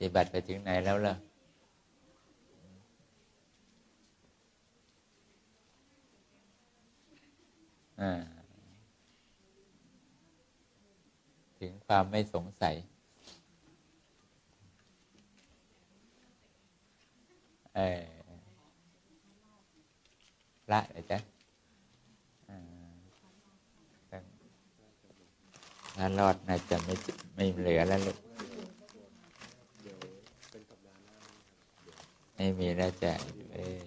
ฏิบัติไปถึงไหนแล้วล่ะถึงความไม่สงสัย เออละเลยจ้ะถ้ารอดน่าจะไม่ไม่เหลือแล้วลูก ไม่มีแล้วจ้ะเออ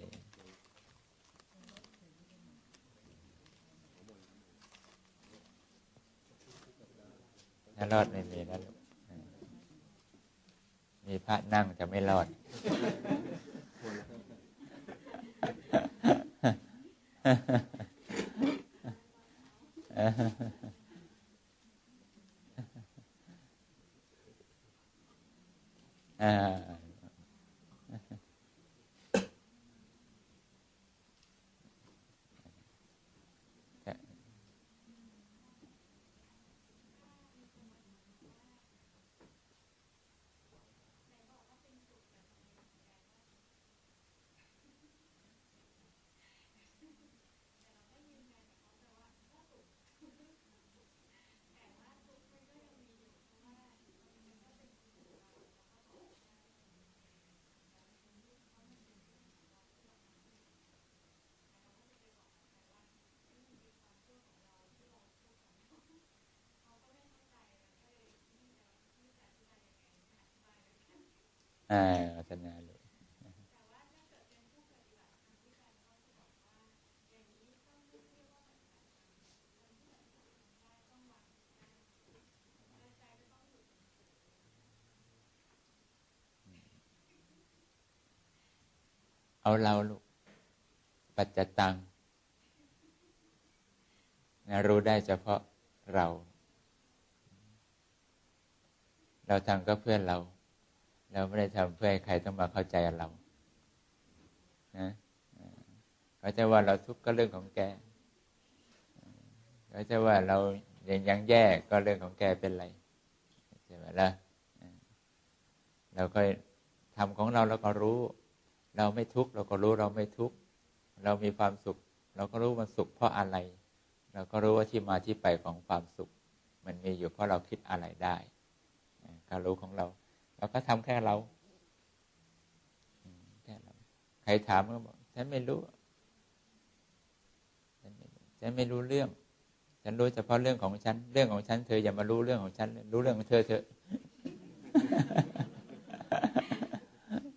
ถ้ารอดไม่มีแล้วมีพระนั่งจะไม่รอด อ่าพัฒนาเลยเอาเราลูก ปัจจตังนะรู้ได้เฉพาะเรา เราทำก็เพื่อนเรา เราไม่ได้ทำเพื่อให้ใครต้องมาเข้าใจเรานะเขาจะว่าเราทุกข์ก็เรื่องของแกเขาจะว่าเราย่างยังแย่ก็เรื่องของแกเป็นไรใช่ไหมล่ะเราก็ทำของเราเราก็รู้ เราไม่ทุกข์เราก็รู้เราไม่ทุกข์เรามีความสุข เราก็รู้มันสุขเพราะอะไร เราก็รู้ว่าที่มาที่ไปของความสุข มันมีอยู่เพราะเราคิดอะไรได้การรู้ของเรา เราก็ทำแค่เราแค่เรา ใครถามก็บอกฉันไม่รู้ฉันไม่รู้เรื่อง ฉันรู้เฉพาะเรื่องของฉัน เรื่องของฉัน เธออย่ามารู้เรื่องของฉัน รู้เรื่องของเธอเถอะ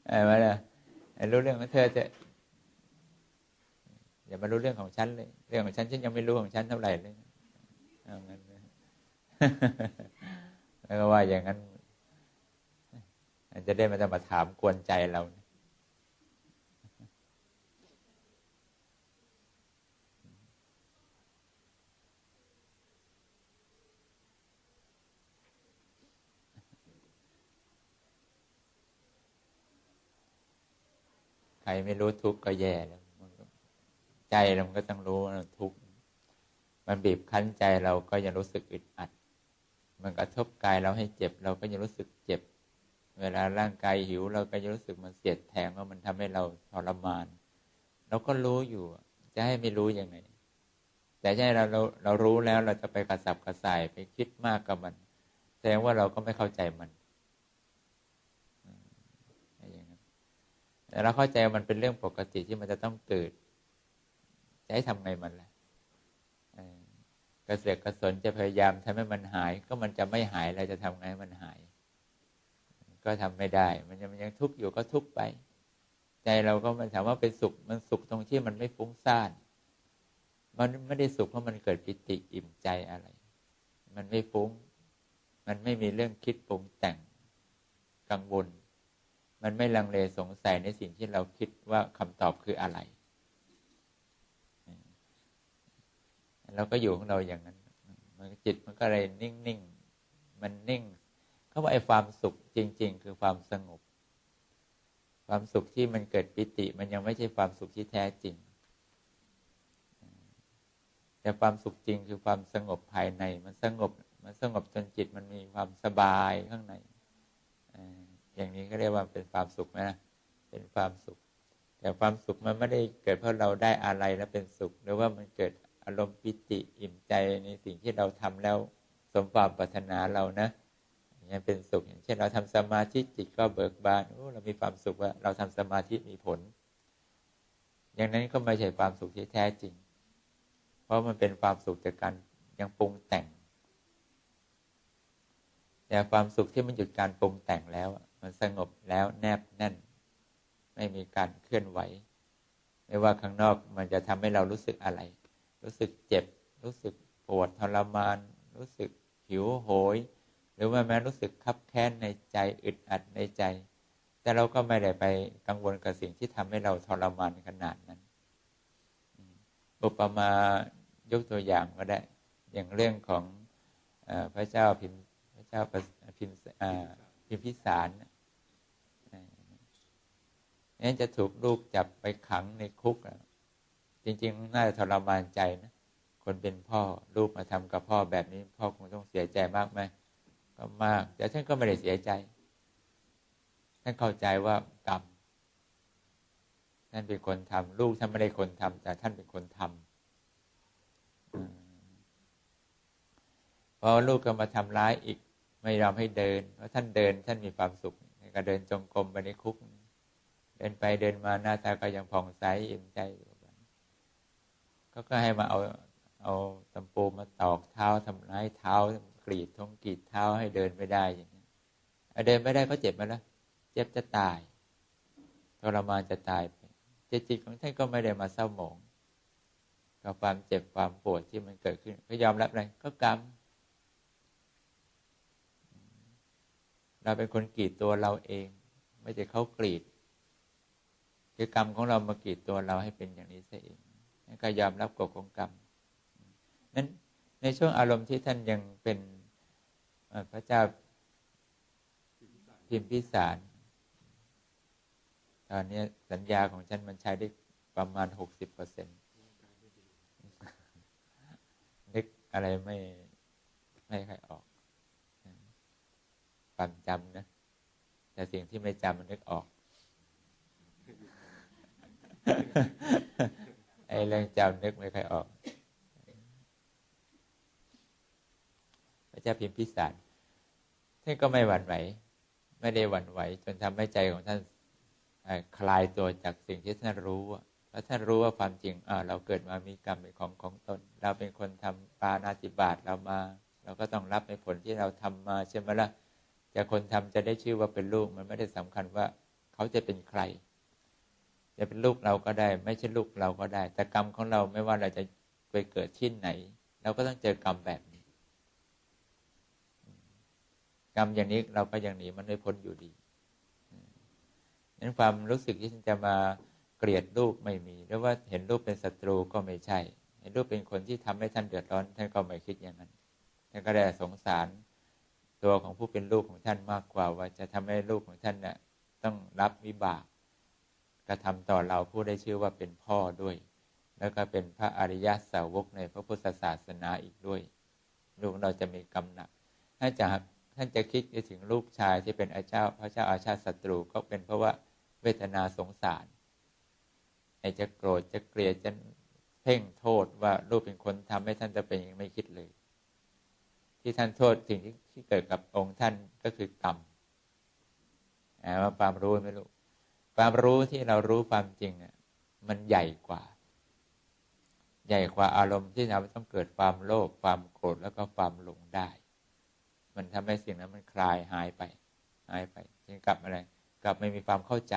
ไอ้มาเนี่ยรู้เรื่องของเธอเถอะอย่ามารู้เรื่องของฉันเลย เรื่องของฉันฉันยังไม่รู้ของฉันเท่าไหร่เลยเอางั้นแล้วก็ว่าอย่างนั้น จะได้มาจะมาถามกวนใจเรา ใครไม่รู้ทุกข์ก็แย่แล้วใจเราก็ต้องรู้ว่าทุกข์มันบีบคั้นใจเราก็ยังรู้สึกอึดอัด มันกระทบกายเราให้เจ็บ เราก็ยังรู้สึกเจ็บ เวลาร่างกายหิวเราก็จะรู้สึกมันเสียดแทงว่ามันทำให้เราทรมาน เราก็รู้อยู่ จะให้ไม่รู้ยังไง แต่ใช่เราเราเรารู้แล้วเราจะไปกระสับกระส่ายไปคิดมากกับมัน แสดงว่าเราก็ไม่เข้าใจมันอย่างนั้นแต่เราเข้าใจมันเป็นเรื่องปกติที่มันจะต้องเกิด จะให้ทำไงมันล่ะกระเสือกกระสนจะพยายามทำให้มันหาย ก็มันจะไม่หายเราจะทำไงมันหาย ก็ทำไม่ได้ มันยังมันยังทุกข์อยู่ก็ทุกข์ไป ใจเราก็มันถามว่าเป็นสุขมันสุขตรงที่มันไม่ฟุ้งซ่าน มันไม่ได้สุขเพราะมันเกิดปิติอิ่มใจอะไร มันไม่ฟุ้ง มันไม่มีเรื่องคิดปรุงแต่งกังวล มันไม่ลังเลสงสัยในสิ่งที่เราคิดว่าคำตอบคืออะไรเราก็อยู่ของเราอย่างนั้น มันจิตมันก็เลยนิ่งๆ มันนิ่งาว่าไอ้ความสุขจริง ๆ คือความสงบ ความสุขที่มันเกิดปิติ มันยังไม่ใช่ความสุขที่แท้จริง แต่ความสุขจริงคือความสงบภายใน มันสงบ มันสงบจนจิตมันมีความสบายข้างในอย่างนี้ก็เรียกว่าเป็นความสุขไหมนะเป็นความสุข แต่ความสุขมันไม่ได้เกิดเพราะเราได้อะไรแล้วเป็นสุข หรือว่ามันเกิดอารมณ์ปิติอิ่มใจในสิ่งที่เราทำแล้วสมความปรารถนาเรานะ อย่างนี้เป็นสุขอย่างเช่นเราทำสมาธิจิตก็เบิกบานโอ้เรามีความสุขว่าเราทำสมาธิมีผล อย่างนั้นก็ไม่ใช่ความสุขที่แท้จริง เพราะมันเป็นความสุขจากการยังปรุงแต่ง แต่ความสุขที่มันหยุดการปรุงแต่งแล้ว มันสงบแล้วแนบแน่น ไม่มีการเคลื่อนไหว ไม่ว่าข้างนอกมันจะทำให้เรารู้สึกอะไร รู้สึกเจ็บ รู้สึกปวดทรมาน รู้สึกหิวโหย หรือว่าแม้รู้สึกคับแค้นในใจอึดอัดในใจ แต่เราก็ไม่ได้ไปกังวลกับสิ่งที่ทำให้เราทรมานขนาดนั้นอุปมายกตัวอย่างก็ได้ อย่างเรื่องของอพระเจ้าพิมพระเจ้าพิมพิมพิสารนี่จะถูกลูกจับไปขังในคุกจริงๆ น่าจะทรมานใจนะ คนเป็นพ่อลูกมาทำกับพ่อแบบนี้ พ่อคงต้องเสียใจมากไหม ก็มาก แต่ท่านก็ไม่ได้เสียใจ ท่านเข้าใจว่ากรรมท่านเป็นคนทำลูกท่านไม่ได้คนทำแต่ท่านเป็นคนทำพอลูกก็มาทำร้ายอีก ไม่ยอมให้เดิน เพราะท่านเดินท่านมีความสุขก็เดินจงกรมไปในคุก เดินไปเดินมาหน้าตาก็ยังผ่องใสอิ่มใจอยู่ก็ก็ให้มาเอาเอาตำปูมาตอกเท้าทำร้ายเท้า กรีดท้องกรีดเท้าให้เดินไม่ได้อย่างนี้เดินไม่ได้ก็เจ็บมาแล้ว เจ็บจะตายทรมานจะตายไปจิตของท่านก็ไม่ได้มาเศร้าหมองกับความเจ็บความปวดที่มันเกิดขึ้น ก็ยอมรับเลยก็กรรมเราเป็นคนกรีดตัวเราเอง ไม่ใช่เขากรีดคือกรรมของเรามากรีดตัวเราให้เป็นอย่างนี้ซะเองนั่นก็ยอมรับกฎของกรรมนั้นในช่วงอารมณ์ที่ท่านยังเป็น พระเจ้าพิมพิสาร ตอนนี้สัญญาของฉันมันใช้ได้ประมาณหกสิบเปอร์เซ็นต์นึกอะไรไม่ไม่ค่อยออกความจำนะ แต่สิ่งที่ไม่จำมันนึกออก ไอ้เรื่องจำนึกไม่ค่อยออก พระเจ้าพิมพิสาร ท่านก็ไม่หวั่นไหว ไม่ได้หวั่นไหว จนทำให้ใจของท่านคลายตัวจากสิ่งที่ท่านรู้เพราะท่านรู้ว่าความจริงเราเกิดมามีกรรมเป็นของของตน เราเป็นคนทำปานาติบาตเรามา เราก็ต้องรับในผลที่เราทำมาใช่ไหมละ่ะจะคนทำจะได้ชื่อว่าเป็นลูกมันไม่ได้สำคัญว่าเขาจะเป็นใคร จะเป็นลูกเราก็ได้ ไม่ใช่ลูกเราก็ได้ แต่กรรมของเราไม่ว่าเราจะไปเกิดที่ไหน เราก็ต้องเจอกรรมแบบนี้ กรรมอย่างนี้เราก็ยังหนีมันไม่พ้นอยู่ดีนั้นความรู้สึกที่จะมาเกลียดลูกไม่มีหรือว่าเห็นลูกเป็นศัตรูก็ไม่ใช่ เห็นลูกเป็นคนที่ทำให้ท่านเดือดร้อน ท่านก็ไม่คิดอย่างนั้น ท่านก็ได้สงสารตัวของผู้เป็นลูกของท่านมากกว่า ว่าจะทำให้ลูกของท่านเนะ่ยต้องรับวิบากกระทำต่อเราผู้ได้ชื่อว่าเป็นพ่อด้วย แล้วก็เป็นพระอริยสาวกในพระพุทธศาสนาอีกด้วย ลูกเราจะมีกำหนักท่าจะ ท่านจะคิดถึงลูกชายที่เป็นอาเจ้า พระเจ้าอาชาติศัตรูก็เป็นเพราะว่าเวทนาสงสารไอจะโกรธจะเกลียดจะเพ่งโทษว่าลูกเป็นคนทำให้ท่านจะเป็นยังไม่คิดเลย ที่ท่านโทษสิ่งที่ที่เกิดกับองค์ท่านก็คือกรรมว่าความรู้ไม่รู้ความรู้ที่เรารู้ความจริงอะมันใหญ่กว่า ใหญ่กว่าอารมณ์ที่เราต้องเกิดความโลภความโกรธแล้วก็ความหลงได้ มันทำให้สิ่งนั้นมันคลายหายไป หายไปจึงกลับอะไรกลับไม่มีความเข้าใจ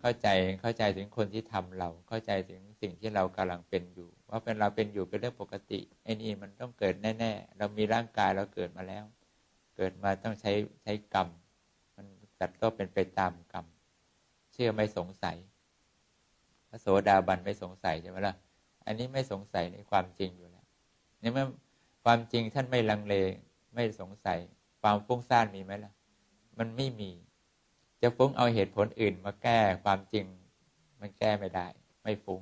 เข้าใจเข้าใจถึงคนที่ทำเราเข้าใจถึงสิ่งที่เรากำลังเป็นอยู่ ว่าเป็นเราเป็นอยู่เป็นเรื่องปกติไอ้นี่มันต้องเกิดแน่ ๆ เรามีร่างกายเราเกิดมาแล้ว เกิดมาต้องใช้ใช้กรรม มันจัดก็เป็นไปตามกรรมเชื่อไม่สงสัยพระโสดาบันไม่สงสัยใช่ไหมล่ะอันนี้ไม่สงสัยในความจริงอยู่แล้วนี่เมื่อความจริงท่านไม่ลังเล ไม่สงสัย ความฟุ้งซ่านมีไหมล่ะ มันไม่มี จะฟุ้งเอาเหตุผลอื่นมาแก้ความจริง มันแก้ไม่ได้ ไม่ฟุ้ง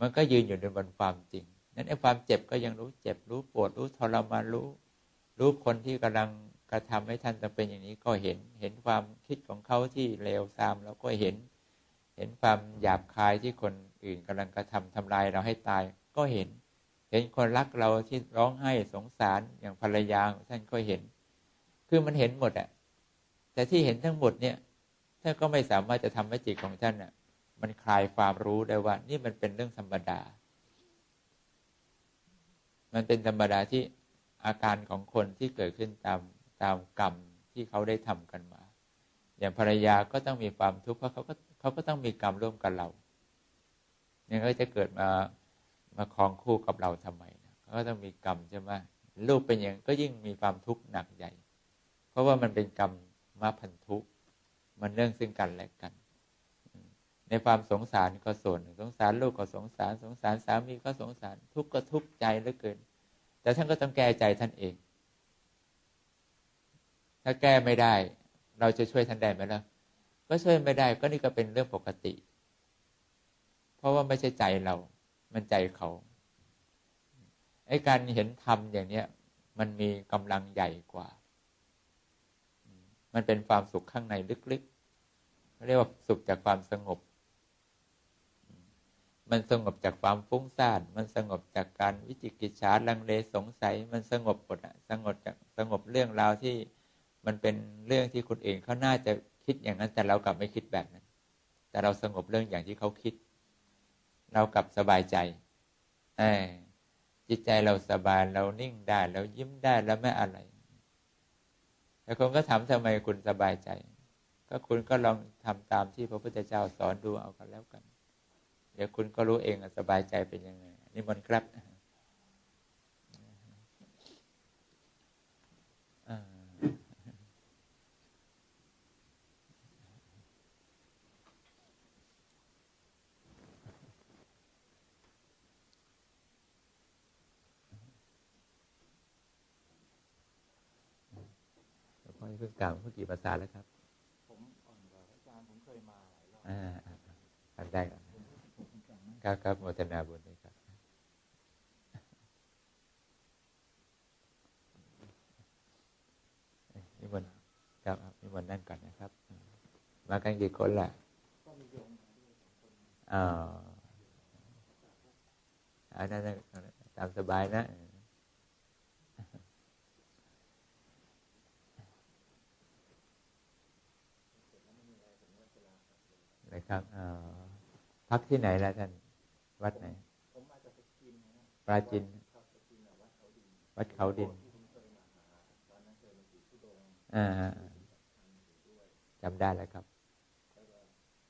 มันก็ยืนอยู่บนความจริง นั้นไอ้ความเจ็บก็ยังรู้เจ็บรู้ปวดรู้ทรมานรู้ รู้คนที่กำลังกระทำให้ท่านต้องเป็นอย่างนี้ก็เห็น เห็นความคิดของเขาที่เลวทรามเราก็เห็น เห็นความหยาบคายที่คนอื่นกำลังกระทำทำลายเราให้ตายก็เห็น เห็นคนรักเราที่ร้องไห้สงสารอย่างภรรยาท่านก็เห็น คือมันเห็นหมดอะแต่ที่เห็นทั้งหมดเนี่ยท่านก็ไม่สามารถจะทำให้จิตของท่านอะมันคลายความรู้ได้ว่า นี่มันเป็นเรื่องธรรมดา มันเป็นธรรมดาที่อาการของคนที่เกิดขึ้นตามตามกรรมที่เขาได้ทำกันมา อย่างภรรยาก็ต้องมีความทุกข์เพราะเขาก็เขาก็ต้องมีกรรมร่วมกับเราเนี่ยก็จะเกิดมา มาคลองคู่กับเราทำไมก็ต้องมีกรรมใช่ไหมลูกเป็นอย่างก็ยิ่งมีความทุกข์หนักใหญ่ เพราะว่ามันเป็นกรรมมาพันธุ มันเรื่องซึ่งกันและกัน ในความสงสารก็ส่วนสงสารลูกก็สงสารสงสารสามีก็สงสาร ทุกข์ก็ทุกข์ใจเหลือเกิน แต่ท่านก็ต้องแก้ใจท่านเอง ถ้าแก้ไม่ได้ เราจะช่วยท่านได้ไหมล่ะก็ช่วยไม่ได้ก็นี่ก็เป็นเรื่องปกติ เพราะว่าไม่ใช่ใจเรา มันใจเขาไอ้การเห็นธรรมอย่างเนี้ยมันมีกำลังใหญ่กว่า มันเป็นความสุขข้างในลึกๆเรียกว่าสุขจากความสงบ มันสงบจากความฟุ้งซ่าน มันสงบจากการวิจิกิจฉาลังเลสงสัย มันสงบหมดสงบจากสงบเรื่องราวที่มันเป็นเรื่องที่คนอื่นเขาน่าจะคิดอย่างนั้นแต่เรากลับไม่คิดแบบนั้น แต่เราสงบเรื่องอย่างที่เขาคิด เรากลับสบายใจจิตใจเราสบายเรานิ่งได้เรายิ้มได้แล้วไม่อะไรแต่คนก็ถามทำไมคุณสบายใจ ก็คุณก็ลองทำตามที่พระพุทธเจ้าสอนดูเอากันแล้วกัน เดี๋ยวคุณก็รู้เองสบายใจเป็นยังไงนี่มันครับ เพิ่งกล่าวเมื่อกี่ภาษาแล้วครับ ผมอ่อนกว่าอาจารย์ผมเคยมาหลายรอบอ่าทำได้ครับครับครับโมทนาบุญด้วยครับนิมนต์ครับนิมนต์นั่งก่อนนะครับ มากันกี่คนล่ะก็มีโยมมาด้วยสองคนอ๋ออันนั้นตามสบายนะ นะครับพักที่ไหนแล้วท่าน วัดไหนผมมาจากสกินนะปราจินครับสกินอะวัดเขาดินวัดเขาดินที่ผมเคยมาหาตอนนั้นเคยมาอยู่ทุดงค์อ่าทำอยู่ด้วยจำได้แล้วครับแล้วก็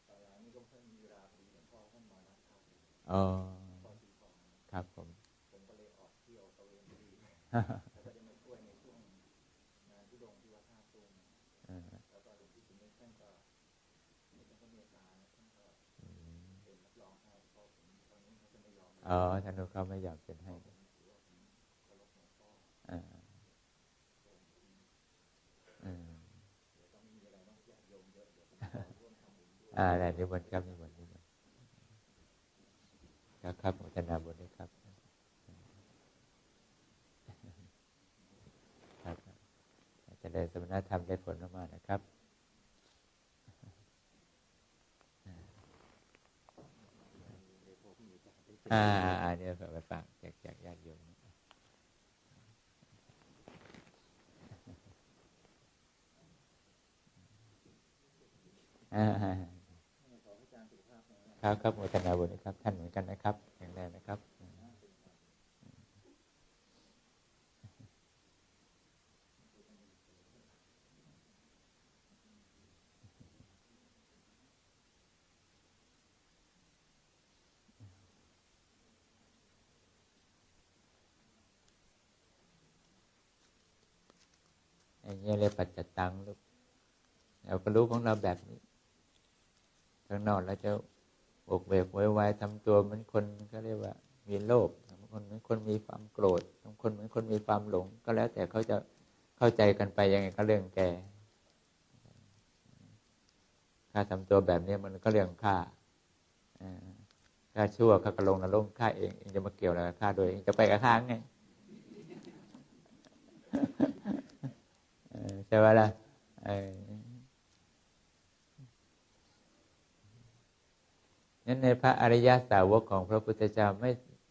ตอนหลังนี้ก็เพิ่งมีเวลาพอดีหลวงพ่อท่านมารับครับอ๋อพ่อสีทองนะครับผมผมก็เลยออกเที่ยวตะเวนพอดี อ๋อท่านนู้นเขาไม่ยอมเซ็นให้อ่าอ่าอืมเดี๋ยวต้องมีอะไรต้องแยกโยมเยอะเดี๋ยวผมขอร่วมทำบุญด้วยอ่านิมนต์ครับนิมนต์นิมนต์ครับครับโมทนาบุญด้วยครับครับจะได้สมณธรรมได้ผลมากๆนะครับ อ่าอันนี้ไปฝากแจกแจกญาติโยมอ่าขอให้อาจารย์สุภาพครับครับโมทนาบุญนะครับ ท่านเหมือนกันนะครับอย่างแรงนะครับ อย่เงี้ยเรียกปัจจตังลูกเราก็รู้ของเราแบบนี้ข้างนอกเราจะอกเบกไว้ไวายทำตัวเหมือนคนก็เรียกว่า มีโลภบางคนเหมือนคนมีความโกรธบางคนเหมือนคนมีความหลง ก็แล้วแต่เขาจะเข้าใจกันไปยังไงก็เรื่องแกข้าทำตัวแบบนี้มันก็เรื่องข้าอ่าข้าชั่วข้าก็ลงนรกข้าเองเองจะมาเกี่ยวอะไรกับข้าโดยเองจะไปกับข้าไง ใช่ไหมล่ะนั้นในพระอริยสาวกของพระพุทธเจ้าไม่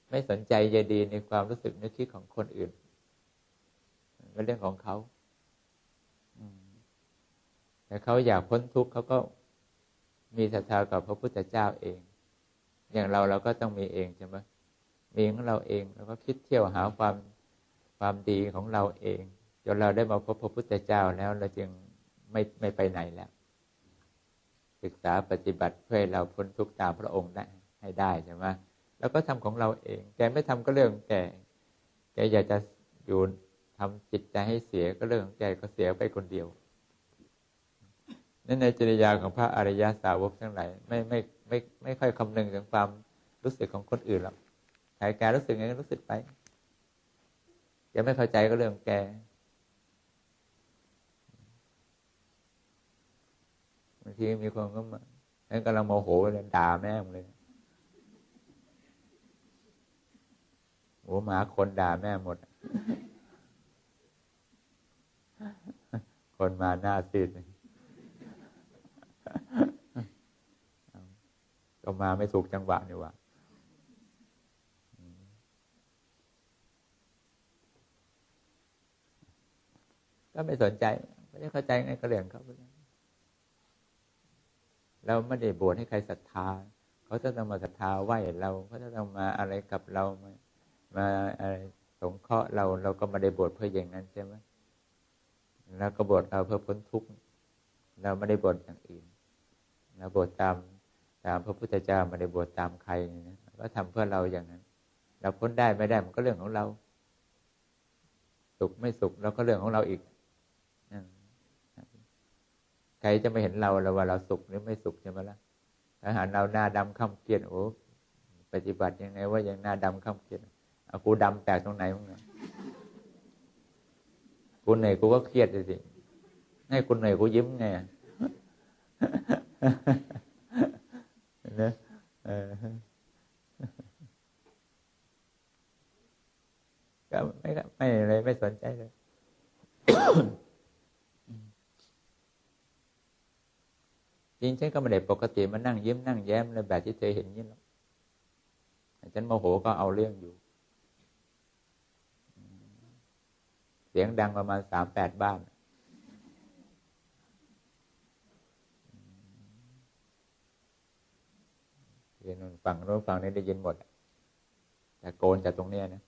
ไม่สนใจใยดีในความรู้สึกนึกคิดของคนอื่นเป็นเรื่องของเขาแต่เขาอยากพ้นทุกข์เขาก็มีศรัทธากับพระพุทธเจ้าเอง อย่างเราเราก็ต้องมีเองใช่ไหมมีของเราเองเราก็คิดเที่ยวหาความความดีของเราเอง จนเราได้มาพบพระพุทธเจ้าแล้วเราจึงไม่ไม่ไปไหนแล้ว ศึกษาปฏิบัติเพื่อเราพ้นทุกข์ตามพระองค์ได้ให้ได้ใช่ไหมแล้วก็ทำของเราเอง แกไม่ทำก็เรื่องแกแกอยากจะอยู่ทำจิตใจให้เสียก็เรื่องของแกก็เสียไปคนเดียวนั่นในจริยาของพระอริยาสาวกทั้งหลายไม่ไม่ไม่ไม่ค่อยคำนึงถึงความรู้สึกของคนอื่นหรอกใครแกรู้สึกไงก็รู้สึกไปแกไม่เข้าใจก็เรื่องแกบางทีมีคนก็มาแล้วกำลังโมโหเลยด่าแม่มเลยโอ้หมาคนด่าแม่หมด คนมาหน้าซีดก็มาไม่ถูกจังหวะนี่ว่าก็ไม่สนใจ ไม่ได้เข้าใจไงก็เรื่องเขาเเราไม่ได้บวชให้ใครศรัทธา เขาจะต้องมาศรัทธาไหวเราเขาจะต้องมาอะไรกับเรามามาอะไรสงเคราะห์เราเราก็ไม่ได้บวชเพื่ออย่างนั้นใช่ไหมเราก็บวชเราเพื่อพ้นทุกข์เราไม่ได้บวชอย่างอื่นเราบวชตามตามพระพุทธเจ้าไม่ได้บวชตามใครนะก็ทำเพื่อเราอย่างนั้น เราพ้นได้ไม่ได้มันก็เรื่องของเรา สุขไม่สุขเราก็เรื่องของเราอีก รจะไม่เห็นเราเราว่าเราสุขหรือไม่สุขใช่ไหมล่ะถ้าหารเราหน้าดำข้ามเกียดโอ้ปฏิบัติยังไงว่ายังหน้าดำข้ามเกียดเอากูดำแปลกตรงไหนมึงเนี่ยกูเหนื่อยกูก็เครียดสิให้คุณเหนื่อยกูยิ้มไงนะก็ไม่ไม่เลยไม่สนใจเลย จริงฉันก็ไม่ได้ปกติมานั่งยิ้มนั่งแย้มในแบบที่เธอเห็นนี่หรอกฉันโมโหก็เอาเรื่องอยู่ เสียงดังประมาณสามแปดบ้านเรียนฝั่งโน้นฝั่งนี้ได้ยินหมดแต่โกนจากตรงเนี้ยนะ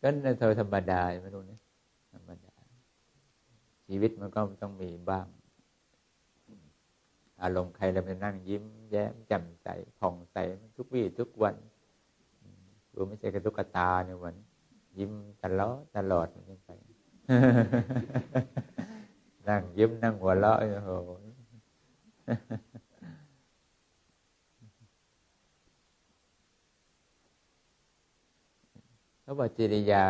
ก็ในเธอธรรมดาไม่รู้นี่ยธรรมดา ชีวิตมันก็ต้องมีบ้าง อารมณ์ใครเราไปนั่งยิ้ม แย้มแจ่มใสผ่องใสทุกวี่ทุกวันดูไม่ใช่กระตุกตาในวัน ยิ้มตลอดตลอดมันไปนั่งยิ้มนั่งหัวเราะโอ้โห เขาบอกจริยา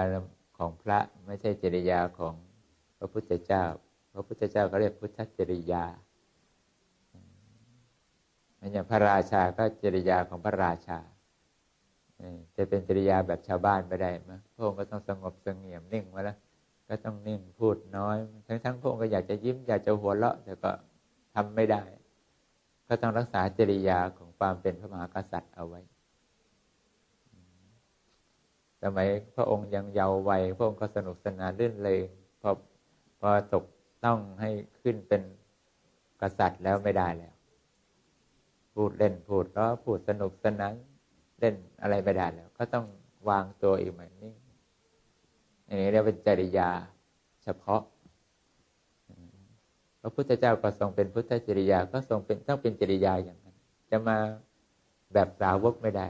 ของพระไม่ใช่จริยาของพระพุทธเจ้า พระพุทธเจ้าเขาเรียกพุทธจริยาอย่างพระราชาก็จริยาของพระราชาจะเป็นจริยาแบบชาวบ้านไม่ได้มั้ยพระองค์ก็ต้องสงบสงเงียมนิ่งมาแล้วก็ต้องนิ่งพูดน้อย ทั้งทั้งพระองค์ก็อยากจะยิ้มอยากจะหัวเราะแต่ก็ทำไม่ได้ ก็ต้องรักษาจริยาของความเป็นพระมหากษัตริย์เอาไว้ สมัยพระองค์ยังเยาว์วัย พระองค์ก็สนุกสนานลื่นเลงพอพอตกต้องให้ขึ้นเป็นกษัตริย์แล้วไม่ได้แล้ว พูดเล่นพูดล้อพูดสนุกสนานเล่นอะไรไม่ได้แล้ว ก็ต้องวางตัวอีกเหมือนนี้อันนี้เรียกเป็นจริยาเฉพาะพระพุทธเจ้าก็ทรงเป็นพุทธจริยาก็ทรงเป็นต้องเป็นจริยาอย่างนั้น จะมาแบบสาวกไม่ได้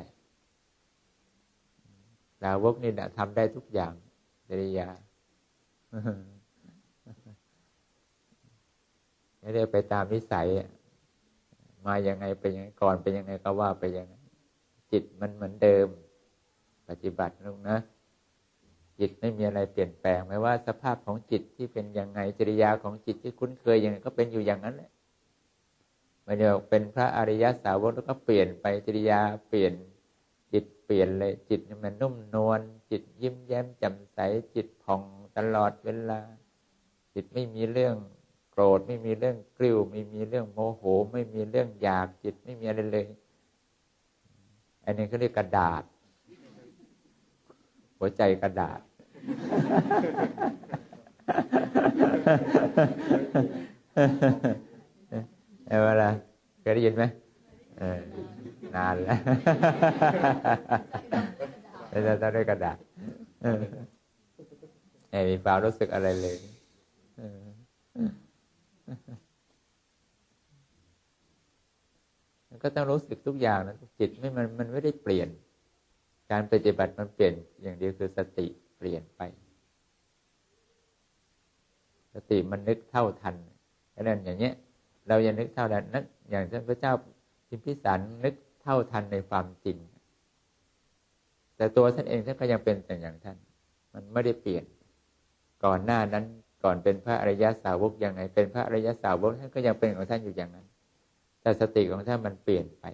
สาวกนี่นะทำได้ทุกอย่างจริยาไม่ได้ไปตามนิสัย มายังไงไปยังไงก่อนไปยังไงก็ว่าไปยังไงจิตมันเหมือนเดิม ปฏิบัติลงนะ จิตไม่มีอะไรเปลี่ยนแปลงไม่ว่าสภาพของจิตที่เป็นยังไงจริยาของจิตที่คุ้นเคยยังไงก็เป็นอยู่อย่างนั้นแหละไม่ได้เป็นพระอริยสาวกแล้วก็เปลี่ยนไปจริยาเปลี่ยน จิตเปลี่ยนเลย จิตมันนุ่มนวลจิตยิ้มแย้มแจ่มใสจิตผ่องตลอดเวลา จิตไม่มีเรื่องโกรธไม่มีเรื่องกริ้ว ไม่มีเรื่องโมโห ไม่มีเรื่องอยากจิตไม่มีอะไรเลย อันนี้เขาเรียกกระดาษ หัวใจกระดาษ เอเวลาเคยได้ยินไหมเออ นานแล้วเราจะได้กระดาษไม่มีความรู้สึกอะไรเลยก็ต้องรู้สึกทุกอย่างนะจิตไม่มันมันไม่ได้เปลี่ยน การปฏิบัติมันเปลี่ยน อย่างเดียวคือสติเปลี่ยนไป สติมันนึกเท่าทันนั่นอย่างเงี้ย เรายังนึกเท่าทันนั้นอย่างท่านพระเจ้าพิมพิสารนึกเท่าทันในความจริง แต่ตัวท่านเองท่านก็ยังเป็นแต่อย่างท่าน มันไม่ได้เปลี่ยน ก่อนหน้านั้นก่อนเป็นพระอริยสาวกยังไงเป็นพระอริยสาวกท่านก็ยังเป็นของท่านอยู่อย่างนั้น แต่สติของท่านมันเปลี่ยนไป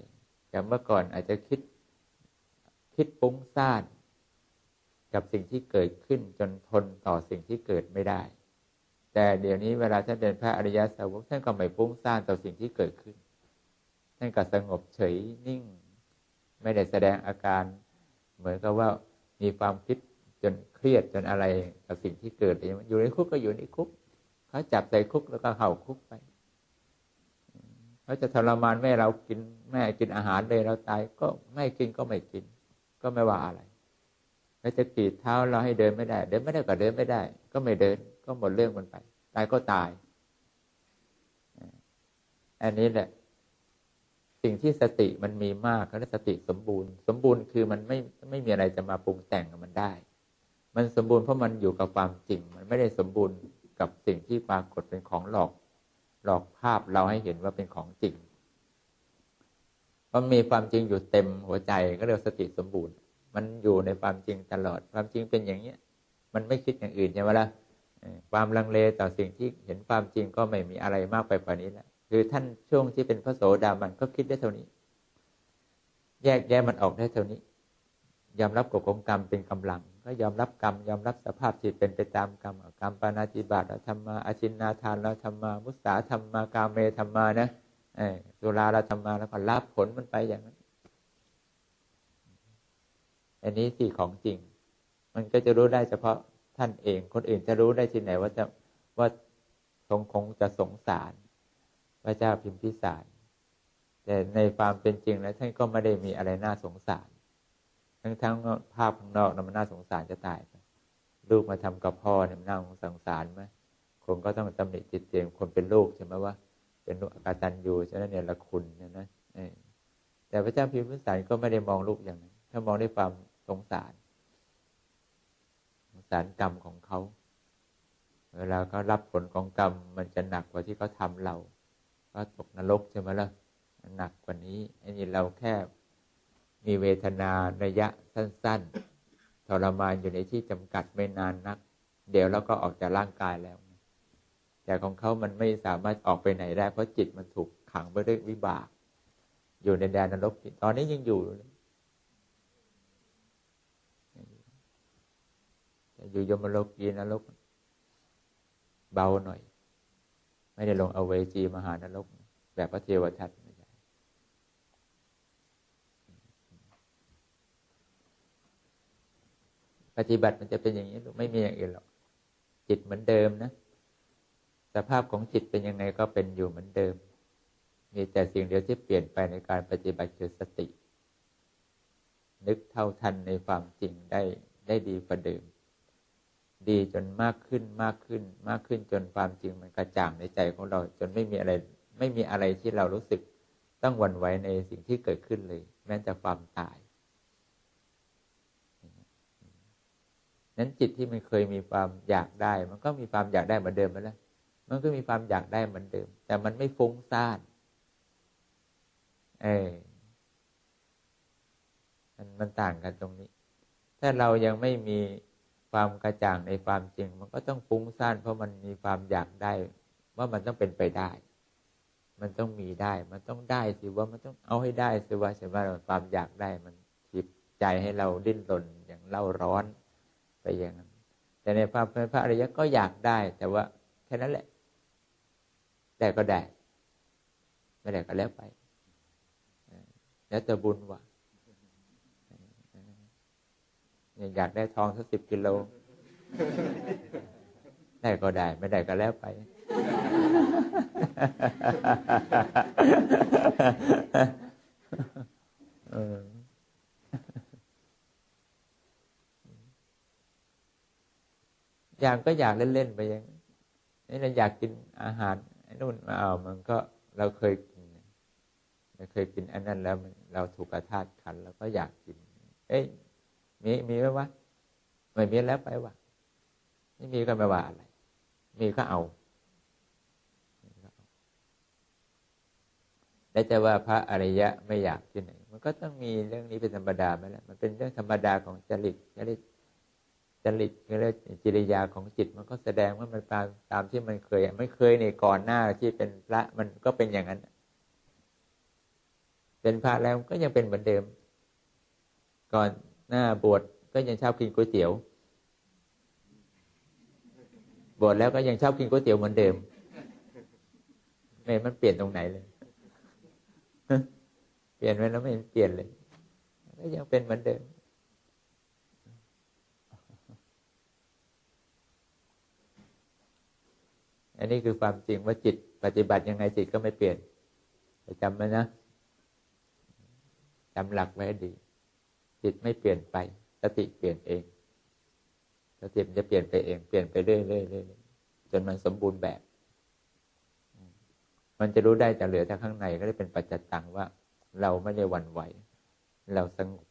จากเมื่อก่อนอาจจะคิดคิดปุ้งซ่านกับสิ่งที่เกิดขึ้นจนทนต่อสิ่งที่เกิดไม่ได้ แต่เดี๋ยวนี้เวลาท่านเป็นพระอริยสาวกท่านก็ไม่ปุ้งซ่านต่อสิ่งที่เกิดขึ้น ท่นก็สงบเฉยนิ่ง ไม่ได้แสดงอาการ เหมือนกับว่ามีความคิดจนเครียดจนอะไรกับสิ่งที่เกิดอยู่ในคุกก็อยู่ในคุกเขาจับใส่คุกแล้วก็เข่าคุกไปเขาจะทรมานแม่เรากินแม่กินอาหารเลยเราตายก็ไม่กินก็ไม่กิน ก็ไม่ว่าอะไรเขาจะกีดเท้าเราให้เดินไม่ได้ เดินไม่ได้ก็เดินไม่ได้ ก็ไม่เดิน ก็หมดเรื่องมันไป ตายก็ตาย อันนี้แหละ สิ่งที่สติมันมีมากก็เรียกสติสมบูรณ์ สมบูรณ์คือมันไม่ไม่มีอะไรจะมาปรุงแต่งมันได้ มันสมบูรณ์เพราะมันอยู่กับความจริง มันไม่ได้สมบูรณ์กับสิ่งที่ปรากฏเป็นของหลอก หลอกภาพเราให้เห็นว่าเป็นของจริงเพราะมีความจริงอยู่เต็มหัวใจก็เรียกสติสมบูรณ์ มันอยู่ในความจริงตลอด ความจริงเป็นอย่างเนี้ย มันไม่คิดอย่างอื่นใช่ไหมล่ะความลังเลต่อสิ่งที่เห็นความจริงก็ไม่มีอะไรมากไปกว่านี้แล้ว คือท่านช่วงที่เป็นพระโสดาบันก็คิดได้เท่านี้ แยกแยะมันออกได้เท่านี้ ยอมรับกฎของกรรมเป็นกำลัง ก็ยอมรับกรรม ยอมรับสภาพจิตเป็นไปตามกรรมกรรมปานาจิบาตเราทำมาอาชินนาทานเราทำมา มุสาทำมากาเมทำมานะเออสุราเราทำมาแล้วก็รับผลมันไปอย่างนั้นอันนี้สี่ของจริง มันก็จะรู้ได้เฉพาะท่านเอง คนอื่นจะรู้ได้ที่ไหนว่าจะว่าคงคงจะสงสาร พระเจ้าพิมพิสาร แต่ในความเป็นจริงแล้วท่านก็ไม่ได้มีอะไรน่าสงสาร ทั้งทั้งภาพข้างนอกมันน่าสงสารจะตายไปลูกมาทำกับพ่อเนี่ยมันน่าสงสารไหมคนก็ต้องตำหนิจิตเจงคนเป็นลูกใช่ไหมว่า เป็นลูกอาตันอยู่ฉะนั้นเนี่ยละคุณเนี่ยนะแต่พระเจ้าพิมพิสารก็ไม่ได้มองลูกอย่างนั้น ถ้ามองด้วยความสงสาร สงสารกรรมของเขา เวลาเขารับผลของกรรมมันจะหนักกว่าที่เขาทาเรา ก็ตกนรกใช่ไหมล่ะหนักกว่านี้ อันนี้เราแค่มีเวทนาระยะสั้น ๆ ทรมานอยู่ในที่จำกัดไม่นานนัก เดี๋ยวเราก็ออกจากร่างกายแล้ว แต่ของเขามันไม่สามารถออกไปไหนได้ เพราะจิตมันถูกขังไปด้วยวิบาก อยู่ในแดนนรก ตอนนี้ยังอยู่อยู่ยมโลกีนรกเบาหน่อย ไม่ได้ลงเอาเวจีมหานรก แบบพระเทวทัตไม่ใช่ปฏิบัติมันจะเป็นอย่างนี้ไม่มีอย่างอื่นหรอกจิตเหมือนเดิมนะสภาพของจิตเป็นยังไงก็เป็นอยู่เหมือนเดิม มีแต่สิ่งเดียวที่เปลี่ยนไปในการปฏิบัติคือสติ นึกเท่าทันในความจริงได้ได้ดีกว่าเดิม ดีจนมากขึ้นมากขึ้น มากขึ้นจนความจริงมันกระจ่างในใจของเราจนไม่มีอะไร ไม่มีอะไรที่เรารู้สึกต้องหวั่นไหวในสิ่งที่เกิดขึ้นเลย แม้แต่ความตายนั้นจิตที่มันเคยมีความอยากได้ มันก็มีความอยากได้เหมือนเดิมไปแล้ว มันก็มีความอยากได้เหมือนเดิม แต่มันไม่ฟุ้งซ่าน เออมันมันต่างกันตรงนี้ ถ้าเรายังไม่มี ความกระจ่างในความจริง มันก็ต้องฟุ้งซ่านเพราะมันมีความอยากได้ ว่ามันต้องเป็นไปได้ มันต้องมีได้ มันต้องได้สิว่ามันต้องเอาให้ได้สิว่าใช่ไหมความอยากได้มันทิพใจให้เราดิ้นรนอย่างเล่าร้อนไปอย่างนั้นแต่ในพระพระอริยะก็อยากได้ แต่ว่าแค่นั้นแหละ ได้ก็ได้ ไม่ได้ก็แล้วไป แล้วแต่บุญว่ะ อยากได้ทองสักสิบกิโล ได้ก็ได้ ไม่ได้ก็แล้วไป อยากก็อยากเล่น ๆ ไปย่างนี้เราอยากกินอาหารไอ้นู่นมาเอามันก็เราเคยกินเราเคยกินอันนั้นแล้วเราถูกกระทาดขันเราก็อยากกิน เอ้ย มีมีไหมวะไม่มีแล้วไปวะไม่มีก็ไม่ว่าอะไร มีก็เอาแล้วจะว่าพระอริยะไม่อยากที่ไหน มันก็ต้องมีเรื่องนี้เป็นธรรมดาไหมล่ะมันเป็นเรื่องธรรมดาของจริตจริตจริตเรียกจิริยาของจิต มันก็แสดงว่ามันตามตามที่มันเคยไม่เคยในก่อนหน้าที่เป็นพระมันก็เป็นอย่างนั้น เป็นพระแล้วก็ยังเป็นเหมือนเดิม ก่อน หน้าบวชก็ยังชอบกินก๋วยเตี๋ยว บวชแล้วก็ยังชอบกินก๋วยเตี๋ยวเหมือนเดิมไม่มันเปลี่ยนตรงไหนเลย เปลี่ยนไปแล้วไม่เปลี่ยนเลยก็ยังเป็นเหมือนเดิมอันนี้คือความจริงว่าจิตปฏิบัติยังไงจิตก็ไม่เปลี่ยนจำไว้นะจำหลักไว้ให้ดี จิตไม่เปลี่ยนไปสติเปลี่ยนเองสติมันจะเปลี่ยนไปเองเปลี่ยนไปเรื่อยๆจนมันสมบูรณ์แบบ มันจะรู้ได้แต่เหลือแต่ข้างในก็ได้เป็นปัจจัตตังว่า เราไม่ได้หวั่นไหว เราสงบ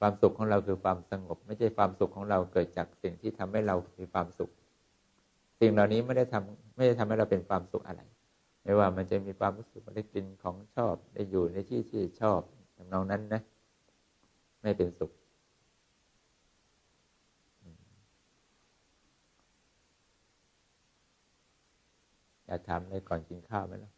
ความสุขของเราคือความสงบ ไม่ใช่ความสุขของเราเกิดจากสิ่งที่ทำให้เรามีความสุข สิ่งเหล่านี้ไม่ได้ทำไม่ได้ทำให้เราเป็นความสุขอะไร ไม่ว่ามันจะมีความรู้สึกได้กินของชอบได้อยู่ในที่ที่ชอบทำนองนั้นนะ ไม่เป็นสุข อยากถามเลยก่อนกินข้าวไหมล่ะ